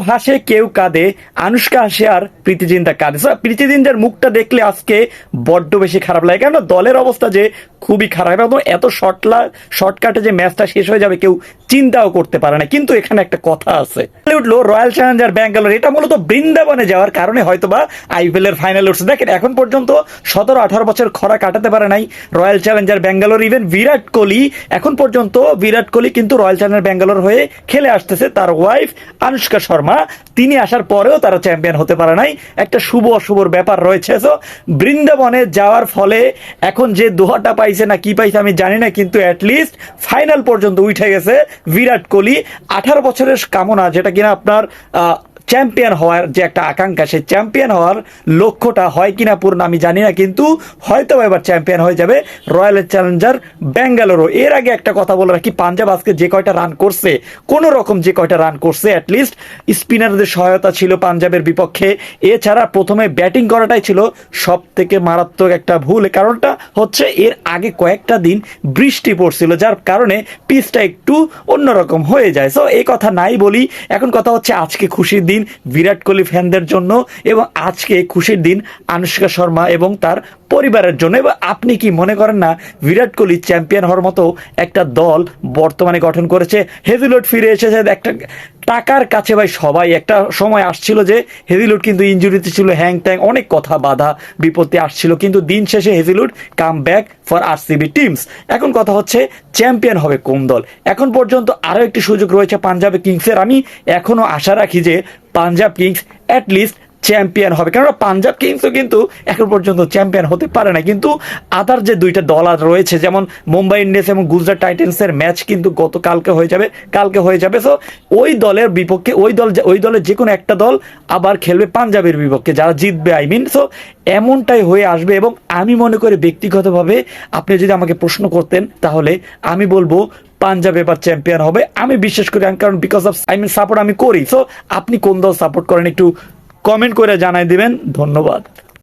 হাসে কেউ কাঁদে, আনুষ্কা হাসে আর প্রীতি জিন্দা কাঁদে প্রীতিজিন্দার প্রীতি মুখটা দেখলে আজকে বড্ড বেশি খারাপ লাগে। কেন দলের অবস্থা যে খুবই খারাপ। এবং এত শর্টলা শর্টকাটে যে ম্যাচটা শেষ হয়ে যাবে, কেউ চিন্তাও করতে পারে না। কিন্তু এখানে একটা কথা আছে। উঠল রয়্যাল চ্যালেঞ্জার ব্যাঙ্গালোর, এটা মূলত বৃন্দাবনে যাওয়ার কারণে হয়তোবা আইপিএল এর ফাইনাল উঠছে। দেখেন, এখন পর্যন্ত সতেরো, আঠারো বছর খরা কাটাতে পারে নাই Royal Challenger Bangalore. Even Virat Kohli, এখন পর্যন্ত বিরাট কোহলি কিন্তু রয়্যাল চ্যালেঞ্জার ব্যাঙ্গালোর হয়ে খেলে আসতেছে। তার ওয়াইফ আনুষ্কা শর্মা, তিনি আসার পরেও তারা চ্যাম্পিয়ন হতে পারে নাই। একটা শুভ অশুভর ব্যাপার রয়েছে। তো বৃন্দাবনে যাওয়ার ফলে এখন যে দোহাটা পাইছে না কি পাইছে আমি জানি না, কিন্তু অ্যাটলিস্ট ফাইনাল পর্যন্ত উঠে গেছে। বিরাট কোহলি আঠারো বছরের কামনা যেটা কিনা আপনার চ্যাম্পিয়ন হওয়ার যে একটা আকাঙ্ক্ষা, সেই চ্যাম্পিয়ন হওয়ার লক্ষ্যটা হয় কিনা পূর্ণ আমি জানি না, কিন্তু হয়তো এবার চ্যাম্পিয়ন হয়ে যাবে রয়্যাল চ্যালেঞ্জার ব্যাঙ্গালোরও এর আগে একটা কথা বলে রাখি, পাঞ্জাব আজকে যে কয়টা রান করছে, কোনো রকম যে কয়টা রান করছে অ্যাটলিস্ট স্পিনারদের সহায়তা ছিল পাঞ্জাবের বিপক্ষে। এছাড়া প্রথমে ব্যাটিং করাটাই ছিল সব থেকে মারাত্মক একটা ভুল, কারণটা হচ্ছে এর আগে কয়েকটা দিন বৃষ্টি পড়ছিল, যার কারণে পিচটা একটু অন্যরকম হয়ে যায়। সো এই কথা নাই বলি, এখন কথা হচ্ছে আজকে খুশির দিন। বিরাট কোহলি ফ্যানদের জন্য এবং আজকে খুশির দিন আনুষ্কা শর্মা এবং তার পরিবারের জন্য। এবং আপনি কি মনে করেন না, বিরাট কোহলি চ্যাম্পিয়ন হওয়ার মতো একটা দল বর্তমানে গঠন করেছে? হেভিলোড ফিরে এসেছে, একটা টাকার কাছে ভাই সবাই। একটা সময় আসছিল যে হেভিলুড কিন্তু ইঞ্জুরিতে ছিল, হ্যাং ট্যাং অনেক কথা বাধা, বিপত্তি আসছিল। কিন্তু দিন শেষে হেভিলুড come back for RCB teams এখন কথা হচ্ছে, চ্যাম্পিয়ন হবে কোন দল? এখন পর্যন্ত আরও একটি সুযোগ রয়েছে পাঞ্জাবে কিংসের। আমি এখনও আশা রাখি যে পাঞ্জাব কিংস অ্যাটলিস্ট চ্যাম্পিয়ন হবে। কেননা পাঞ্জাব কিংসও কিন্তু এখন পর্যন্ত চ্যাম্পিয়ন হতে পারে না কিন্তু আদার যে দুইটা দল আর রয়েছে, যেমন মুম্বাই ইন্ডিয়ান্স এবং গুজরাট টাইটেন্সের ম্যাচ কিন্তু গতকালকে হয়ে যাবে, কালকে হয়ে যাবে। সো ওই দলের বিপক্ষে, ওই দল ওই দলের যে কোনো একটা দল আবার খেলবে পাঞ্জাবের বিপক্ষে, যারা জিতবে আই মিন সো এমনটাই হয়ে আসবে এবং আমি মনে করি ব্যক্তিগতভাবে আপনি যদি আমাকে প্রশ্ন করতেন, তাহলে আমি বলব পাঞ্জাব এবার চ্যাম্পিয়ন হবে। আমি বিশ্বাস করি, কারণ because of I mean support আমি করি। সো আপনি কোন দল সাপোর্ট করেন একটু কমেন্ট করে জানাই দিবেন। ধন্যবাদ।